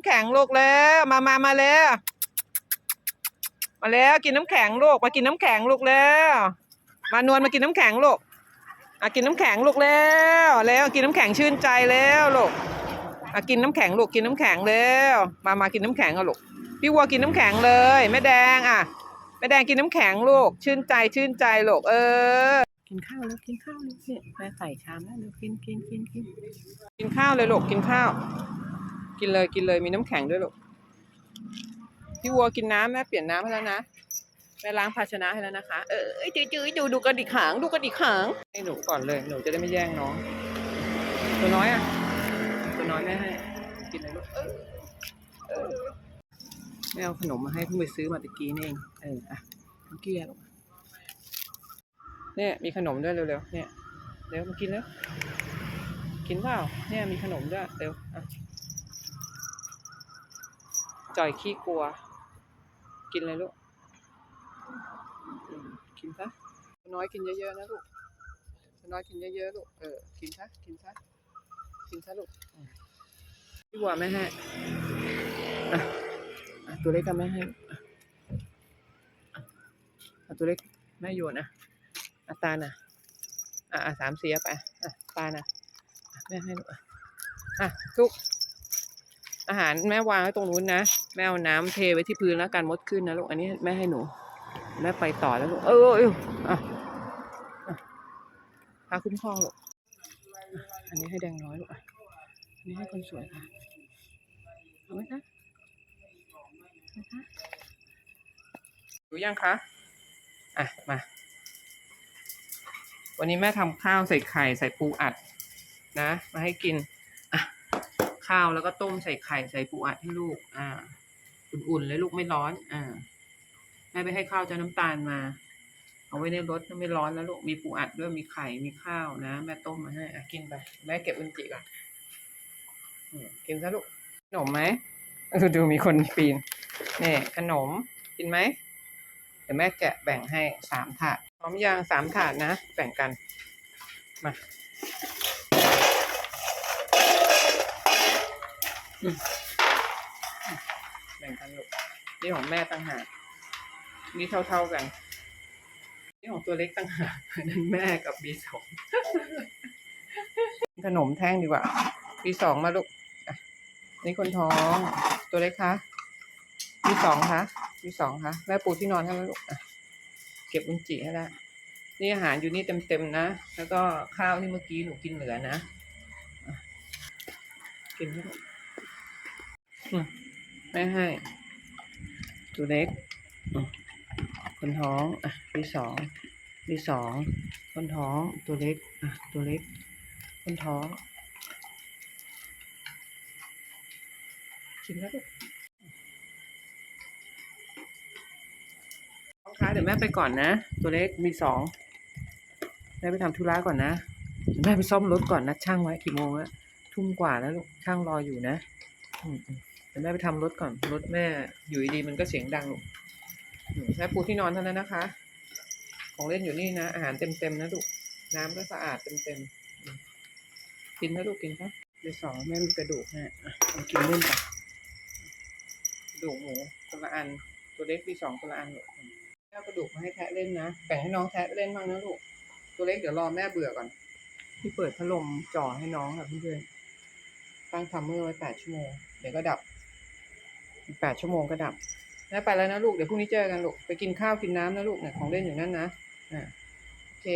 ำแข็งลูกแล้วมามามาแล้วมาแล้วกินน้ำแข็งลูกมากินน้ำแข็งลูกแล้ว มานวลมากินน้ำแข็งลูกอะกินน้ำแข็งลูกแล้ว แล้วกินน้ำแข็งชื่นใจแล้วลูกอะกินน้ำแข็งลูกกินน้ำแข็งแล้วมามากินน้ำแข็งเอาลูกพี่วัวกินน้ำแข็งเลยแม่แดงอะแม่แดงกินน้ำแข็งลูกชื่นใจชื่นใจลูกเออ กินข้าวแล้วกินข้าวเลยเนี่ยแม่ใส่ชามแล้วเร็วกินกินกินกินกินข้าวเลยลูกกินข้าว กินเลยกินเลยมีน้ำแข็งด้วยลูกพี่วัวกินน้ำแม่เปลี่ยนน้ำให้แล้วนะแม่ล้างภาชนะให้แล้วนะคะ เออจื้อจื้อดูดูกระดิกหางดูกระดิกหางให้หนูก่อนเลยหนูจะได้ไม่แย่งน้องตัวน้อยอะตัวน้อยแม่ให้กินเลยลูกเออเออแม่เอาขนมมาให้เพิ่งไปซื้อมาตะกี้นี่เองเอออะเมื่อกี้อะลูกเนี่ยมีขนมด้วยเร็วๆเนี่ยเร็วมากินแล้วกินเปล่าเนี่ยมีขนมด้วยเร็วอะ จ่อยขี้กลัว กินเลยลูก กินซะน้อยกินเยอะๆนะลูกน้อยกินเยอะๆลูก เออ กินซะ กินซะ กินซะลูกพี่บัวไม่ให้ตัวเล็กก็ไม่ให้ตัวเล็กแม่โยนอะอะตาน่ะ อะสามเสียไปอะตาน่ะแม่ให้ลูกอะอะลูก อาหารแม่วางไว้ตรงนู้นนะแม่เอาน้ำเทไว้ที่พื้นแล้วกันมดขึ้นนะลูกอันนี้แม่ให้หนูแม่ไปต่อแล้วลูกเออเอออะพาคุ้มครองลูกอันนี้ให้แดงน้อยลูกอะอันนี้ให้คนสวยค่ะเอาไหมคะนะคะดูยังคะอะมาวันนี้แม่ทำข้าวใส่ไข่ใส่ปูอัดนะ มาให้กิน ข้าวแล้วก็ต้มใส่ไข่ใส่ปูอัดให้ลูก อ่า อุ่นๆเลยลูกไม่ร้อน อ่าแม่ไปให้ข้าวเจ้าน้ำตาลมา เอาไว้ในรถไม่ร้อนแล้วลูกมีปูอัดด้วยมีไข่มีข้าวนะแม่ต้มมาให้อะกินไปแม่เก็บอุนจิก่อนกินซะลูกขนมไหมดูมีคนปีนนี่ขนมกินไหมเดี๋ยวแม่แกะแบ่งให้สามถาดพร้อมยางสามถาดนะ แบ่งกันมาอืม แบ่งกันลูกนี่ของแม่ต่างหากนี่เท่าๆกัน นี่ของตัวเล็กต่างหากนั้นแม่กับบีสองขนมแท่งดีกว่าบีสองมาลูกนี่คนท้องตัวเล็กคะบีสองคะบีสองคะแม่ปูที่นอนให้แล้วลูกเก็บอุนจิให้แล้นี่อาหารอยู่นี่เต็มๆนะ แล้วก็ข้าวที่เมื่อกี้หนูกินเหลือนะกินให้ลูก ไม่ให้ ตัวเล็กคนท้องอะที่สองที่สองคนท้องตัวเล็กอะตัวเล็กคนท้องกินแล้วลูกน้องคะเดี๋ยวแม่ไปก่อนนะ ตัวเล็กมีสองแม่ไปทำธุระก่อนนะแม่ไปซ่อมรถก่อนนัดช่างไว้กี่โมงแล้วทุ่มกว่าแล้วลูกช่างรออยู่นะอืม เดี๋ยวแม่ไปทำรถก่อน รถแม่อยู่ดีๆมันก็เสียงดังลูกอืมแม่ปูที่นอนเท่านั้นนะคะ ของเล่นอยู่นี่นะ อาหารเต็มๆนะลูกน้ำก็สะอาดเต็มๆอืมกินนะลูกกินปะเดี๋ยวสองแม่มีกระดูกฮะอะเอากินเล่นไปกระดูกหมูคนละอัน ตัวเล็กมีสองคนละอันลูกแม่เอากระดูกมาให้แทะเล่นนะแบ่งให้น้องแทะเล่นบ้างนะลูกตัวเล็กเดี๋ยวรอแม่เบื่อก่อนที่เปิดพัดลมจ่อให้น้องค่ะเพื่อนๆตั้งทัมเมอร์ไว้แปดชั่วโมง เดี๋ยวก็ดับ อีกแปดชั่วโมงก็ดับแม่ไปแล้วนะลูก เดี๋ยวพรุ่งนี้เจอกันลูก ไปกินข้าวกินน้ำนะลูกเนี่ยของเล่นอยู่นั่นนะอ่าโอเค